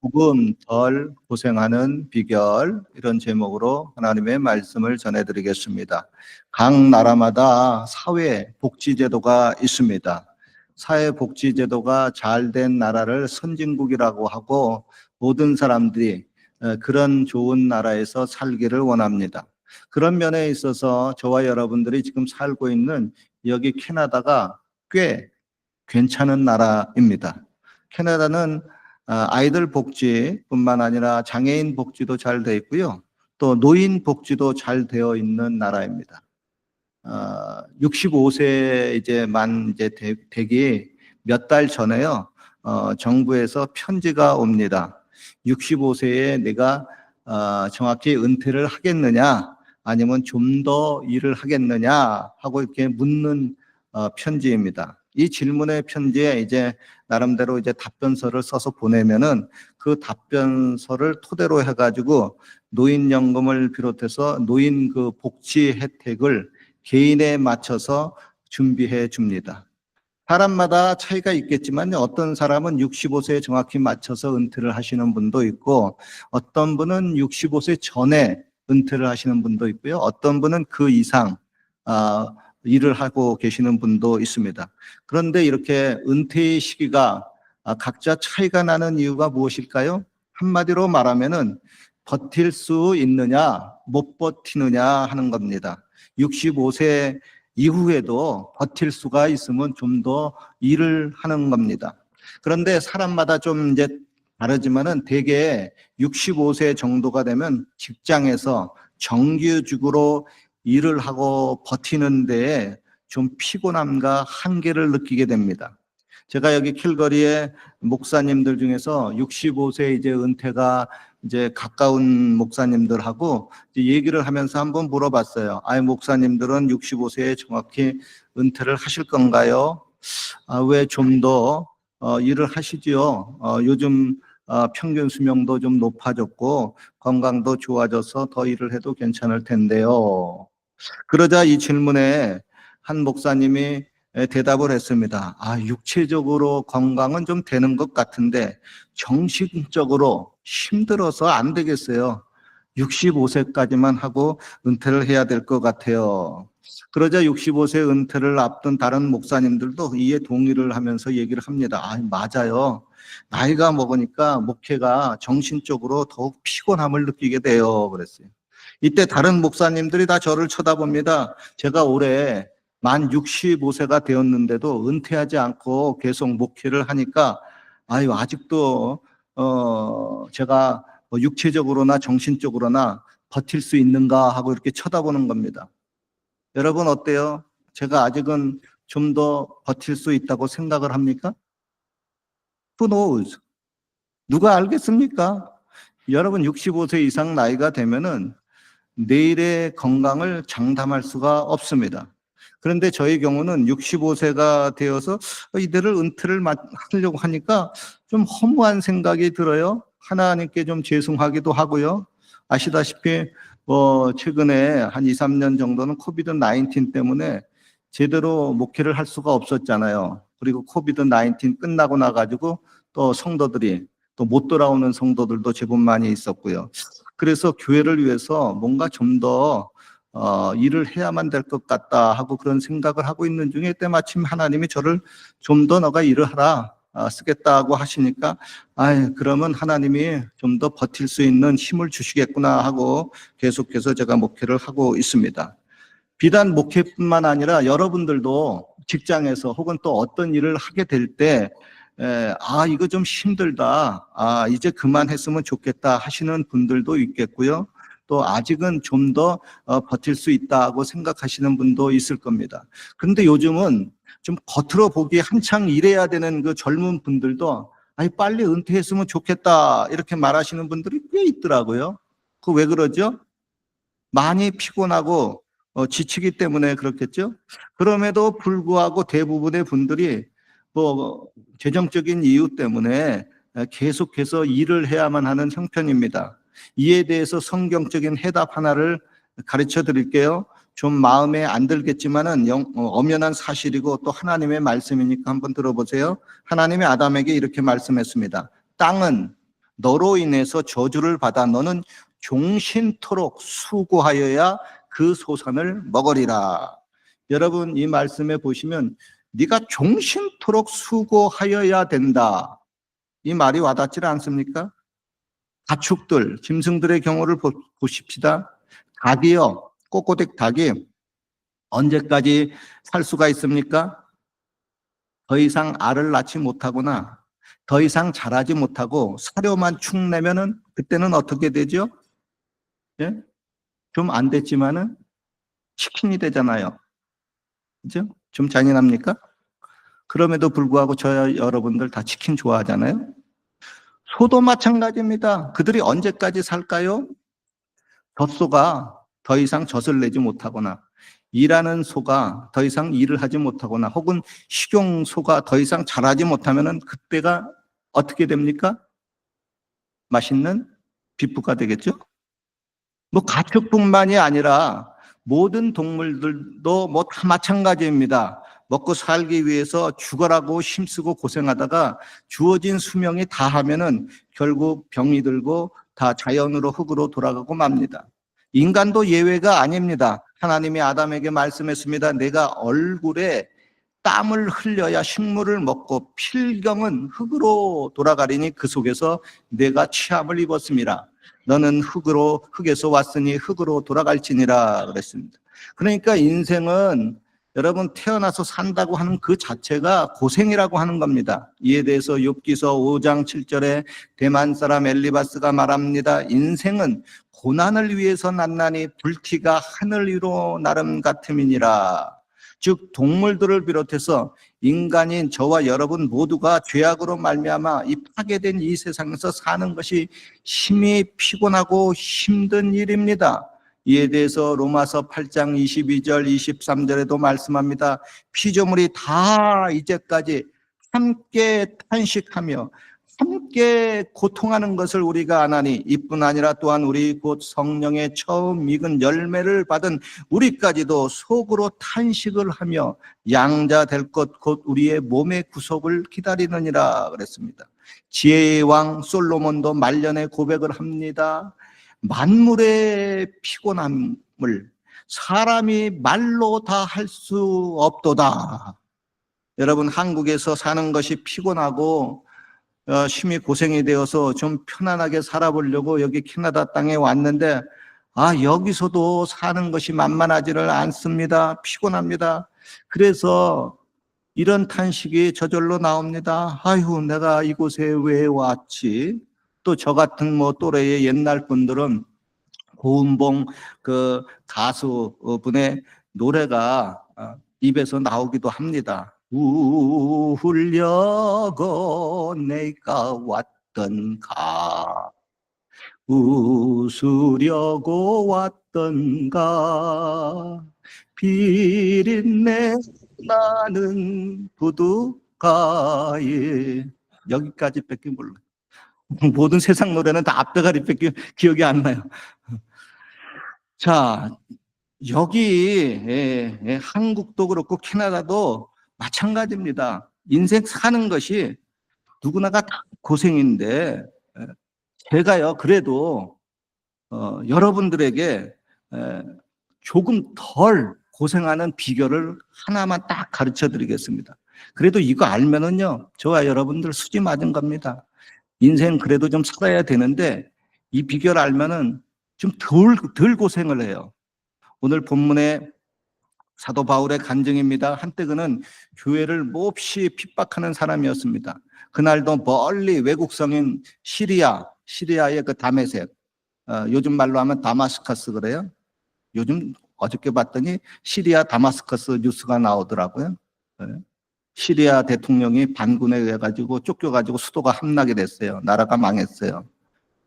조금 덜 고생하는 비결 이런 제목으로 하나님의 말씀을 전해드리겠습니다. 각 나라마다 사회 복지 제도가 있습니다. 사회 복지 제도가 잘 된 나라를 선진국이라고 하고 모든 사람들이 어, 그런 좋은 나라에서 살기를 원합니다. 그런 면에 있어서 저와 여러분들이 지금 살고 있는 여기 캐나다가 꽤 괜찮은 나라입니다. 캐나다는 아, 아이들 복지뿐만 아니라 장애인 복지도 잘 되어 있고요. 또 노인 복지도 잘 되어 있는 나라입니다. 65세 이제 만 이제 되- 되기 몇 달 전에요. 어, 정부에서 편지가 옵니다. 65세에 내가 어, 정확히 은퇴를 하겠느냐, 아니면 좀 더 일을 하겠느냐 하고 이렇게 묻는 어, 편지입니다. 이 질문의 편지에 이제 나름대로 이제 답변서를 써서 보내면은 그 답변서를 토대로 해가지고 노인연금을 비롯해서 노인 그 복지 혜택을 개인에 맞춰서 준비해 줍니다. 사람마다 차이가 있겠지만 어떤 사람은 65세에 정확히 맞춰서 은퇴를 하시는 분도 있고 어떤 분은 65세 전에 은퇴를 하시는 분도 있고요. 어떤 분은 그 이상 아, 일을 하고 계시는 분도 있습니다. 그런데 이렇게 은퇴의 시기가 아, 각자 차이가 나는 이유가 무엇일까요? 한마디로 말하면은 버틸 수 있느냐, 못 버티느냐 하는 겁니다. 65세 이후에도 버틸 수가 있으면 좀 더 일을 하는 겁니다. 그런데 사람마다 좀 이제 다르지만은 대개 65세 정도가 되면 직장에서 정규직으로 일을 하고 버티는 데에 좀 피곤함과 한계를 느끼게 됩니다. 제가 여기 킬거리에 목사님들 중에서 65세 이제 은퇴가 이제 가까운 목사님들하고 이제 얘기를 하면서 한번 물어봤어요. 아이, 목사님들은 65세에 정확히 은퇴를 하실 건가요? 아, 왜 좀더 어, 일을 하시지요? 어, 요즘 어, 평균 수명도 좀 높아졌고 건강도 좋아져서 더 일을 해도 괜찮을 텐데요. 그러자 이 질문에 한 목사님이 에, 대답을 했습니다. 아, 육체적으로 건강은 좀 되는 것 같은데 정신적으로 힘들어서 안 되겠어요. 65세까지만 하고 은퇴를 해야 될 것 같아요. 그러자 65세 은퇴를 앞둔 다른 목사님들도 이에 동의를 하면서 얘기를 합니다. 아, 맞아요. 나이가 먹으니까 목회가 정신적으로 더욱 피곤함을 느끼게 돼요. 그랬어요. 이때 다른 목사님들이 다 저를 쳐다봅니다. 제가 올해 만 65세가 되었는데도 은퇴하지 않고 계속 목회를 하니까 아유 아직도 어 제가 뭐 육체적으로나 정신적으로나 버틸 수 있는가 하고 이렇게 쳐다보는 겁니다. 여러분 어때요? 제가 아직은 좀 더 버틸 수 있다고 생각을 합니까? Who knows? 누가 알겠습니까? 여러분 65세 이상 나이가 되면은 내일의 건강을 장담할 수가 없습니다. 그런데 저희 경우는 65세가 되어서 이들을 은퇴를 마- 하려고 하니까 좀 허무한 생각이 들어요. 하나님께 좀 죄송하기도 하고요. 아시다시피 뭐 최근에 한 2, 3년 정도는 코비드 19 때문에 제대로 목회를 할 수가 없었잖아요. 그리고 코비드 19 끝나고 나가지고 또 성도들이 또 못 돌아오는 성도들도 제법 많이 있었고요. 그래서 교회를 위해서 뭔가 좀더 어, 일을 해야만 될 것 같다 하고 그런 생각을 하고 있는 중에 때마침 하나님이 저를 좀 더 너가 일을 하라 아, 쓰겠다고 하시니까 아 그러면 하나님이 좀 더 버틸 수 있는 힘을 주시겠구나 하고 계속해서 제가 목회를 하고 있습니다. 비단 목회뿐만 아니라 여러분들도 직장에서 혹은 또 어떤 일을 하게 될 때, 에, 아, 이거 좀 힘들다. 아, 이제 그만했으면 좋겠다 하시는 분들도 있겠고요. 또 아직은 좀더 어, 버틸 수 있다고 생각하시는 분도 있을 겁니다. 그런데 요즘은 좀 겉으로 보기에 한창 일해야 되는 그 젊은 분들도 아니, 빨리 은퇴했으면 좋겠다. 이렇게 말하시는 분들이 꽤 있더라고요. 그 왜 그러죠? 많이 피곤하고 어, 지치기 때문에 그렇겠죠. 그럼에도 불구하고 대부분의 분들이 뭐 재정적인 이유 때문에 계속해서 일을 해야만 하는 형편입니다. 이에 대해서 성경적인 해답 하나를 가르쳐 드릴게요. 좀 마음에 안 들겠지만은 영- 어, 엄연한 사실이고 또 하나님의 말씀이니까 한번 들어보세요. 하나님이 아담에게 이렇게 말씀했습니다. 땅은 너로 인해서 저주를 받아 너는 종신토록 수고하여야 그 소산을 먹으리라. 여러분 이 말씀에 보시면 네가 종신토록 수고하여야 된다. 이 말이 와닿지 않습니까? 가축들, 짐승들의 경우를 보, 보십시다. 닭이요, 꼬꼬댁 닭이 언제까지 살 수가 있습니까? 더 이상 알을 낳지 못하거나 더 이상 자라지 못하고 사료만 축 내면은 그때는 어떻게 되죠? 예? 좀 안 됐지만은 치킨이 되잖아요. 그죠? 좀 잔인합니까? 그럼에도 불구하고 저 여러분들 다 치킨 좋아하잖아요. 소도 마찬가지입니다. 그들이 언제까지 살까요? 젖소가 더 이상 젖을 내지 못하거나 일하는 소가 더 이상 일을 하지 못하거나 혹은 식용소가 더 이상 자라지 못하면은 그때가 어떻게 됩니까? 맛있는 비프가 되겠죠? 뭐 가축뿐만이 아니라 모든 동물들도 뭐 다 마찬가지입니다. 먹고 살기 위해서 죽어라고 힘쓰고 고생하다가 주어진 수명이 다 하면은 결국 병이 들고 다 자연으로 흙으로 돌아가고 맙니다. 인간도 예외가 아닙니다. 하나님이 아담에게 말씀했습니다. 내가 얼굴에 땀을 흘려야 식물을 먹고 필경은 흙으로 돌아가리니 그 속에서 내가 취함을 입었습니다. 너는 흙으로 흙에서 왔으니 흙으로 돌아갈지니라 그랬습니다. 그러니까 인생은 여러분 태어나서 산다고 하는 그 자체가 고생이라고 하는 겁니다. 이에 대해서 욥기서 5장 7절에 대만 사람 엘리바스가 말합니다. 인생은 고난을 위해서 난나니 불티가 하늘 위로 나름 같음이니라. 즉 동물들을 비롯해서 인간인 저와 여러분 모두가 죄악으로 말미암아 이 파괴된 이 세상에서 사는 것이 심히 피곤하고 힘든 일입니다. 이에 대해서 로마서 8장 22절 23절에도 말씀합니다. 피조물이 다 이제까지 함께 탄식하며 함께 고통하는 것을 우리가 아나니 이뿐 아니라 또한 우리 곧 성령의 처음 익은 열매를 받은 우리까지도 속으로 탄식을 하며 양자 될 것 곧 우리의 몸의 구속을 기다리느니라 그랬습니다. 지혜의 왕 솔로몬도 말년에 고백을 합니다. 만물의 피곤함을 사람이 말로 다 할 수 없도다. 여러분 한국에서 사는 것이 피곤하고 어, 심히 고생이 되어서 좀 편안하게 살아보려고 여기 캐나다 땅에 왔는데 아 여기서도 사는 것이 만만하지를 않습니다. 피곤합니다. 그래서 이런 탄식이 저절로 나옵니다. 아유 내가 이곳에 왜 왔지? 또 저 같은 뭐 또래의 옛날 분들은 고은봉 그 가수 분의 노래가 어, 입에서 나오기도 합니다. 울려고 내가 왔던가? 웃으려고 왔던가? 비린내 나는 부두가에. 여기까지 뺏긴 몰라 모든 세상 노래는 다 앞대가리 뺏기 기억이 안 나요 자 여기 예, 예, 한국도 그렇고 캐나다도 마찬가지입니다. 인생 사는 것이 누구나가 다 고생인데 에, 제가요 그래도 어, 여러분들에게 에, 조금 덜 고생하는 비결을 하나만 딱 가르쳐 드리겠습니다. 그래도 이거 알면은요 저와 여러분들 수지 맞은 겁니다. 인생 그래도 좀 살아야 되는데 이 비결 알면은 좀 덜 덜 고생을 해요. 오늘 본문에 사도 바울의 간증입니다. 한때 그는 교회를 몹시 핍박하는 사람이었습니다. 그날도 멀리 외국성인 시리아, 시리아의 그 다메섹, 어, 요즘 말로 하면 다마스커스 그래요. 요즘 어저께 봤더니 시리아 다마스커스 뉴스가 나오더라고요. 네. 시리아 대통령이 반군에 의해 가지고 쫓겨가지고 수도가 함락이 됐어요. 나라가 망했어요.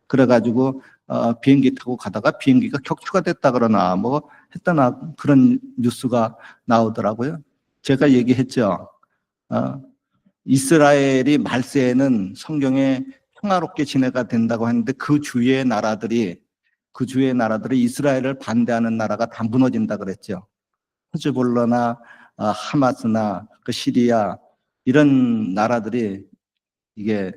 그래가지고 어, 비행기 타고 가다가 비행기가 격추가 됐다 그러나 뭐 했다나 그런 뉴스가 나오더라고요. 제가 얘기했죠. 어, 이스라엘이 말세에는 성경에 평화롭게 지내가 된다고 했는데 그 주위의 나라들이 그 주위의 나라들이 이스라엘을 반대하는 나라가 다 무너진다 그랬죠. 헤즈볼러나 어, 하마스나 그 시리아 이런 나라들이 이게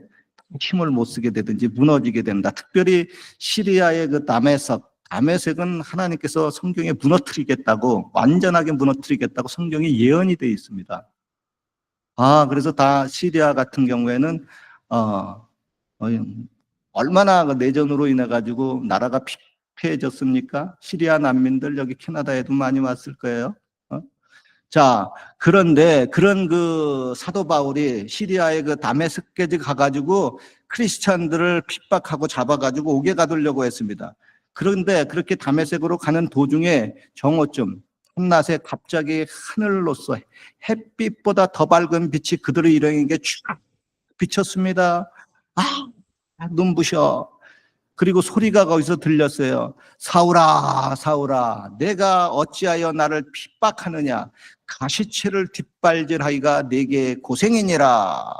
힘을 못 쓰게 되든지 무너지게 됩니다. 특별히 시리아의 그 다메섹, 다메섹은 하나님께서 성경에 무너뜨리겠다고 완전하게 무너뜨리겠다고 성경에 예언이 되어 있습니다. 아, 그래서 다 시리아 같은 경우에는 어, 어, 얼마나 그 내전으로 인해 가지고 나라가 피폐해졌습니까? 시리아 난민들 여기 캐나다에도 많이 왔을 거예요. 어? 자, 그런데 그런 그 사도 바울이 시리아의 그 다메섹까지 가가지고 크리스찬들을 핍박하고 잡아가지고 오게 가두려고 했습니다. 그런데 그렇게 다메섹으로 가는 도중에 정오쯤 한낮에 갑자기 하늘로서 햇빛보다 더 밝은 빛이 그들의 일행에게 쫙 비쳤습니다. 아, 눈부셔. 그리고 소리가 거기서 들렸어요. 사울아, 사울아, 내가 어찌하여 나를 핍박하느냐? 가시채를 뒷발질하기가 내게 고생이니라.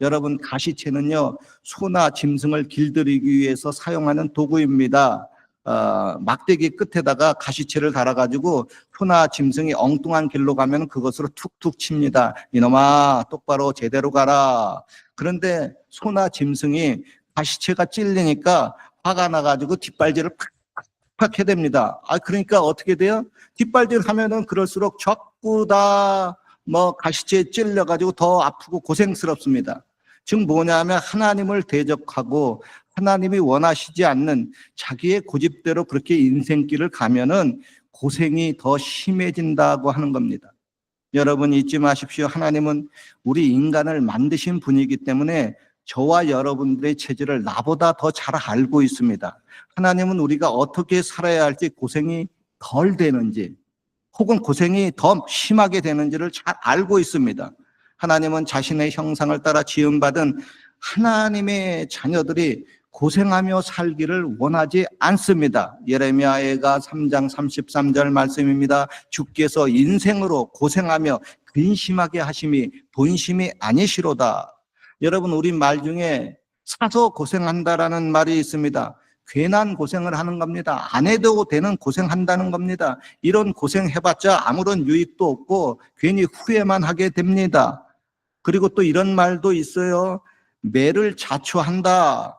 여러분, 가시채는요, 소나 짐승을 길들이기 위해서 사용하는 도구입니다. 어, 막대기 끝에다가 가시채를 달아가지고 소나 짐승이 엉뚱한 길로 가면 그것으로 툭툭 칩니다. 이놈아, 똑바로 제대로 가라. 그런데 소나 짐승이 가시채가 찔리니까 화가 나가지고 뒷발질을 팍팍 해댑니다. 아, 그러니까 어떻게 돼요? 뒷발질 하면은 그럴수록 자꾸 다 뭐 가시채에 찔려가지고 더 아프고 고생스럽습니다. 즉 뭐냐면 하나님을 대적하고 하나님이 원하시지 않는 자기의 고집대로 그렇게 인생길을 가면은 고생이 더 심해진다고 하는 겁니다. 여러분 잊지 마십시오. 하나님은 우리 인간을 만드신 분이기 때문에 저와 여러분들의 체질을 나보다 더 잘 알고 있습니다. 하나님은 우리가 어떻게 살아야 할지 고생이 덜 되는지 혹은 고생이 더 심하게 되는지를 잘 알고 있습니다. 하나님은 자신의 형상을 따라 지음받은 하나님의 자녀들이 고생하며 살기를 원하지 않습니다. 예레미야가 3장 33절 말씀입니다. 주께서 인생으로 고생하며 근심하게 하심이 본심이 아니시로다. 여러분 우리 말 중에 사서 고생한다라는 말이 있습니다. 괜한 고생을 하는 겁니다. 안 해도 되는 고생한다는 겁니다. 이런 고생 해봤자 아무런 유익도 없고 괜히 후회만 하게 됩니다. 그리고 또 이런 말도 있어요. 매를 자초한다.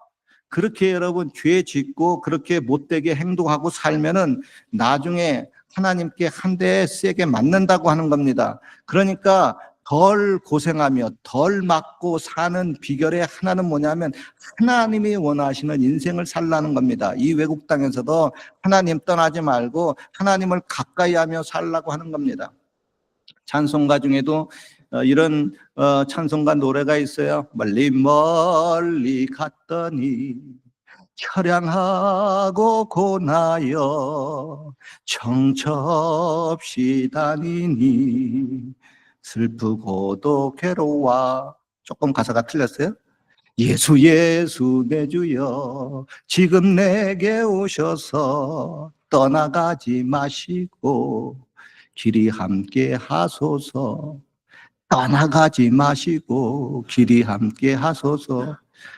그렇게 여러분 죄 짓고 그렇게 못되게 행동하고 살면은 나중에 하나님께 한 대 세게 맞는다고 하는 겁니다. 그러니까 덜 고생하며 덜 맞고 사는 비결의 하나는 뭐냐면 하나님이 원하시는 인생을 살라는 겁니다. 이 외국 땅에서도 하나님 떠나지 말고 하나님을 가까이 하며 살라고 하는 겁니다. 찬송가 중에도 어, 이런 어, 찬송가 노래가 있어요. 멀리 멀리 갔더니 처량하고 고나여 정처 없이 다니니 슬프고도 괴로워 조금 가사가 틀렸어요. 예수 예수 내 주여 지금 내게 오셔서 떠나가지 마시고 길이 함께 하소서 떠나가지 마시고 길이 함께 하소서.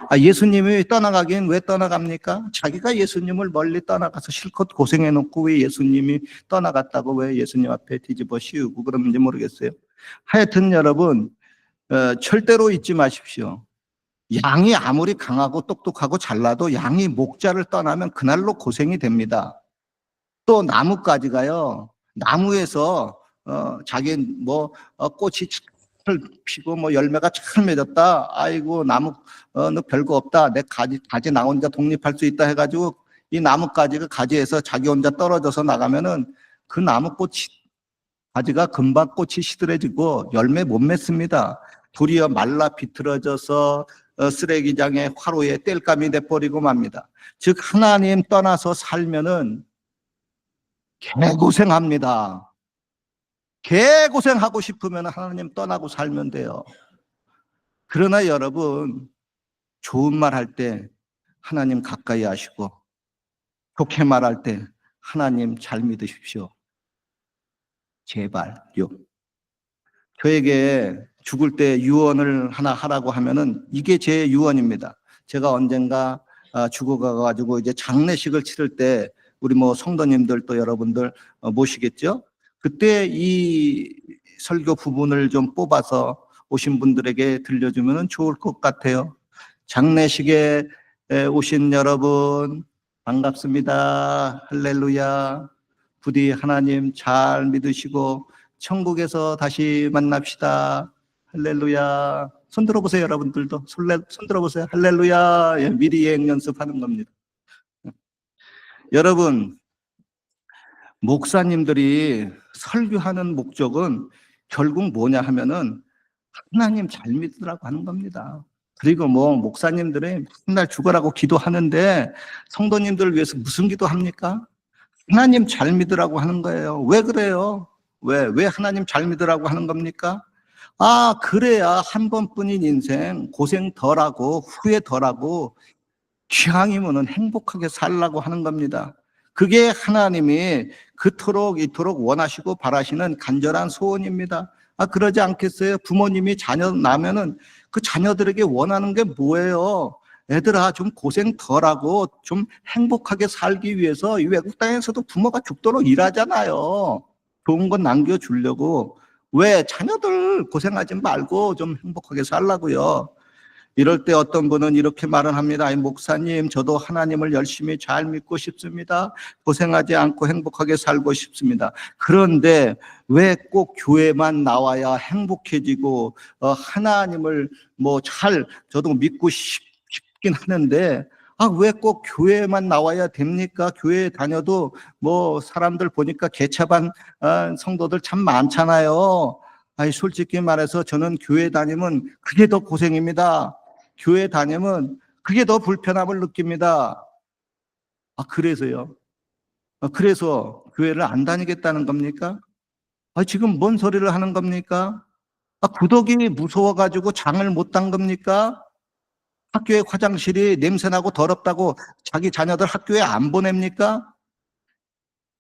아, 예수님이 떠나가긴 왜 떠나갑니까? 자기가 예수님을 멀리 떠나가서 실컷 고생해놓고 왜 예수님이 떠나갔다고 왜 예수님 앞에 뒤집어 씌우고 그러는지 모르겠어요. 하여튼 여러분, 어, 절대로 잊지 마십시오. 양이 아무리 강하고 똑똑하고 잘나도 양이 목자를 떠나면 그날로 고생이 됩니다. 또 나뭇가지가요, 나무에서 어, 자기 뭐 어, 꽃이 잘 피고 뭐 열매가 잘 맺었다. 아이고 나무 어, 너 별거 없다. 내 가지 가지 나 혼자 독립할 수 있다 해가지고 이 나뭇가지가 가지에서 자기 혼자 떨어져서 나가면은 그 나무꽃이 가지가 금방 꽃이 시들해지고 열매 못 맺습니다. 도리어 말라 비틀어져서 어, 쓰레기장에 화로에 땔감이 돼버리고 맙니다. 즉 하나님 떠나서 살면은 개고생합니다. 개고생하고 싶으면 하나님 떠나고 살면 돼요. 그러나 여러분, 좋은 말 할 때 하나님 가까이 하시고, 좋게 말할 때 하나님 잘 믿으십시오. 제발요. 저에게 죽을 때 유언을 하나 하라고 하면은 이게 제 유언입니다. 제가 언젠가 아, 죽어가가지고 이제 장례식을 치를 때 우리 뭐 성도님들 또 여러분들 어, 모시겠죠? 그때 이 설교 부분을 좀 뽑아서 오신 분들에게 들려주면 좋을 것 같아요. 장례식에 에, 오신 여러분 반갑습니다. 할렐루야. 부디 하나님 잘 믿으시고 천국에서 다시 만납시다. 할렐루야. 손 들어보세요, 여러분들도. 손, 손 들어보세요. 할렐루야. 예, 미리 예행 연습하는 겁니다. 여러분, 목사님들이 설교하는 목적은 결국 뭐냐 하면은 하나님 잘 믿으라고 하는 겁니다. 그리고 뭐 목사님들이 맨날 죽어라고 기도하는데 성도님들을 위해서 무슨 기도합니까? 하나님 잘 믿으라고 하는 거예요. 왜 그래요? 왜, 왜 하나님 잘 믿으라고 하는 겁니까? 아, 그래야 한 번뿐인 인생 고생 덜 하고 후회 덜 하고 기왕이면은 행복하게 살라고 하는 겁니다. 그게 하나님이 그토록 이토록 원하시고 바라시는 간절한 소원입니다. 아, 그러지 않겠어요? 부모님이 자녀 나면은 그 자녀들에게 원하는 게 뭐예요? 애들아, 좀 고생 덜 하고 좀 행복하게 살기 위해서 이 외국 땅에서도 부모가 죽도록 일하잖아요. 좋은 건 남겨주려고. 왜? 자녀들 고생하지 말고 좀 행복하게 살라고요. 이럴 때 어떤 분은 이렇게 말을 합니다. 목사님, 저도 하나님을 열심히 잘 믿고 싶습니다. 고생하지 않고 행복하게 살고 싶습니다. 그런데 왜 꼭 교회만 나와야 행복해지고, 어, 하나님을 뭐 잘, 저도 믿고 싶, 싶긴 하는데, 아, 왜 꼭 교회만 나와야 됩니까? 교회 다녀도 뭐 사람들 보니까 개차반 아, 성도들 참 많잖아요. 아니, 솔직히 말해서 저는 교회 다니면 그게 더 고생입니다. 교회 다니면 그게 더 불편함을 느낍니다. 아, 그래서요. 아, 그래서 교회를 안 다니겠다는 겁니까? 아, 지금 뭔 소리를 하는 겁니까? 아, 구덕이 무서워가지고 장을 못 단 겁니까? 학교에 화장실이 냄새나고 더럽다고 자기 자녀들 학교에 안 보냅니까?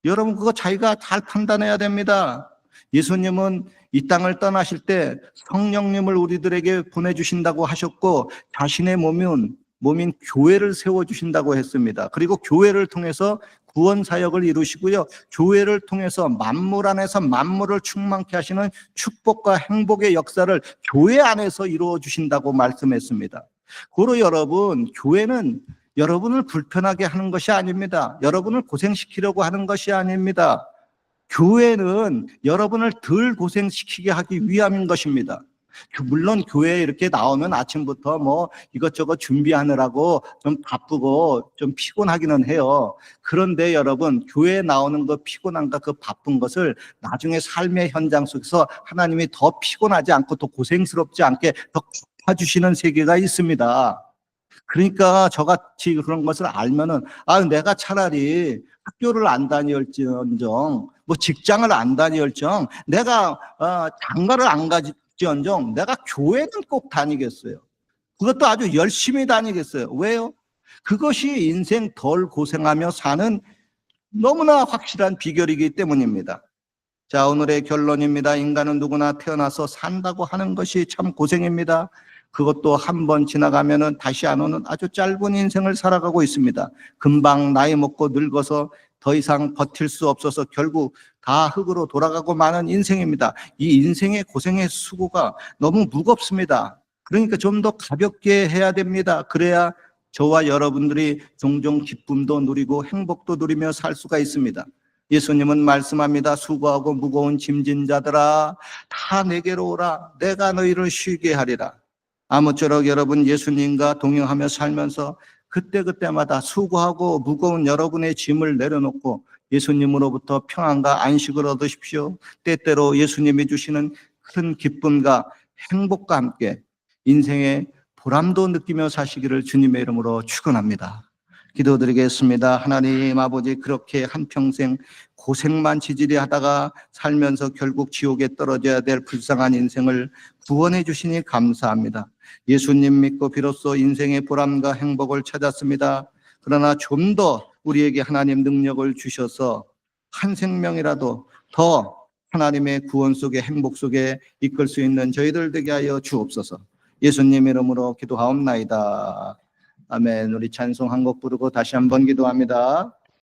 여러분, 그거 자기가 잘 판단해야 됩니다. 예수님은 이 땅을 떠나실 때 성령님을 우리들에게 보내주신다고 하셨고 자신의 몸인, 몸인 교회를 세워주신다고 했습니다. 그리고 교회를 통해서 구원 사역을 이루시고요. 교회를 통해서 만물 안에서 만물을 충만케 하시는 축복과 행복의 역사를 교회 안에서 이루어 주신다고 말씀했습니다. 고로 여러분, 교회는 여러분을 불편하게 하는 것이 아닙니다. 여러분을 고생시키려고 하는 것이 아닙니다. 교회는 여러분을 덜 고생시키게 하기 위함인 것입니다. 물론 교회에 이렇게 나오면 아침부터 뭐 이것저것 준비하느라고 좀 바쁘고 좀 피곤하기는 해요. 그런데 여러분, 교회에 나오는 그 피곤함과 그 바쁜 것을 나중에 삶의 현장 속에서 하나님이 더 피곤하지 않고 더 고생스럽지 않게 더 갚아주시는 세계가 있습니다. 그러니까 저같이 그런 것을 알면은, 아, 내가 차라리 학교를 안 다닐지언정, 뭐 직장을 안 다닐정, 내가 어, 장가를 안 가지언정, 내가 교회는 꼭 다니겠어요. 그것도 아주 열심히 다니겠어요. 왜요? 그것이 인생 덜 고생하며 사는 너무나 확실한 비결이기 때문입니다. 자, 오늘의 결론입니다. 인간은 누구나 태어나서 산다고 하는 것이 참 고생입니다. 그것도 한 번 지나가면은 다시 안 오는 아주 짧은 인생을 살아가고 있습니다. 금방 나이 먹고 늙어서 더 이상 버틸 수 없어서 결국 다 흙으로 돌아가고 마는 인생입니다. 이 인생의 고생의 수고가 너무 무겁습니다. 그러니까 좀 더 가볍게 해야 됩니다. 그래야 저와 여러분들이 종종 기쁨도 누리고 행복도 누리며 살 수가 있습니다. 예수님은 말씀합니다. 수고하고 무거운 짐진 자들아, 다 내게로 오라. 내가 너희를 쉬게 하리라. 아무쪼록 여러분 예수님과 동행하며 살면서 그때그때마다 수고하고 무거운 여러분의 짐을 내려놓고 예수님으로부터 평안과 안식을 얻으십시오. 때때로 예수님이 주시는 큰 기쁨과 행복과 함께 인생의 보람도 느끼며 사시기를 주님의 이름으로 축원합니다. 기도드리겠습니다. 하나님 아버지 그렇게 한평생 고생만 지질이 하다가 살면서 결국 지옥에 떨어져야 될 불쌍한 인생을 구원해 주시니 감사합니다. 예수님 믿고 비로소 인생의 보람과 행복을 찾았습니다. 그러나 좀 더 우리에게 하나님 능력을 주셔서 한 생명이라도 더 하나님의 구원 속에 행복 속에 이끌 수 있는 저희들 되게 하여 주옵소서. 예수님 이름으로 기도하옵나이다. 아멘. 우리 찬송 한 곡 부르고 다시 한번 기도합니다.